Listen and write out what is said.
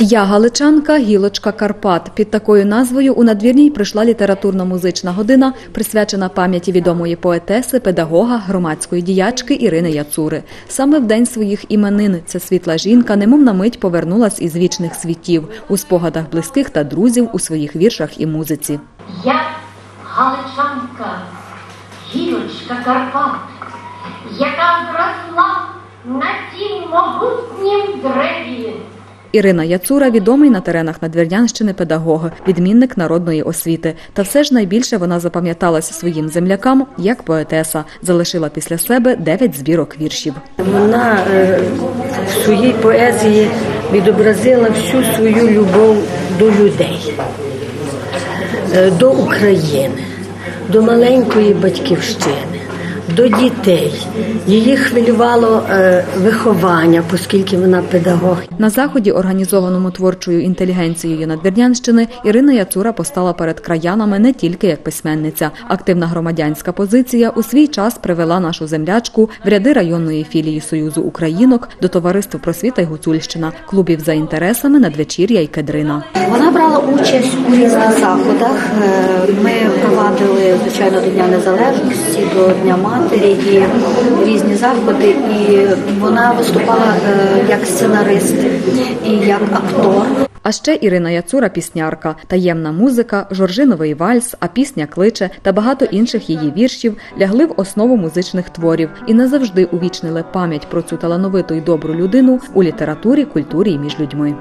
Я галичанка, гілочка Карпат. Під такою назвою у надвірній прийшла літературно-музична година, присвячена пам'яті відомої поетеси, педагога, громадської діячки Ірини Яцури. Саме в день своїх іменин ця світла жінка, немов на мить повернулась із вічних світів у спогадах близьких та друзів у своїх віршах і музиці. Я галичанка, гілочка Карпат, яка зросла на тім могутнім. Ірина Яцура відомий на теренах Надвірнянщини педагог, відмінник народної освіти. Та все ж найбільше вона запам'яталася своїм землякам як поетеса. Залишила після себе дев'ять збірок віршів. Вона е, в своїй поезії відобразила всю свою любов до людей, е, до України, до маленької батьківщини, до дітей. Її хвилювало е, виховання, оскільки вона педагог. На заході, організованому творчою інтелігенцією Надвірнянщини, Ірина Яцура постала перед краянами не тільки як письменниця. Активна громадянська позиція у свій час привела нашу землячку в ряди районної філії Союзу Українок до товариства Просвіта й Гуцульщина, клубів за інтересами Надвечір'я й Кедрина. Вона брала участь у різних заходах. Е, Ми провадили звичайно до Дня Незалежності, до Дня Матері і різні заходи. І вона виступала е, як сценарист і як актор. А ще Ірина Яцура піснярка, таємна музика, Жоржиновий вальс, а пісня кличе та багато інших її віршів лягли в основу музичних творів і назавжди увічнили пам'ять про цю талановиту й добру людину у літературі, культурі і між людьми.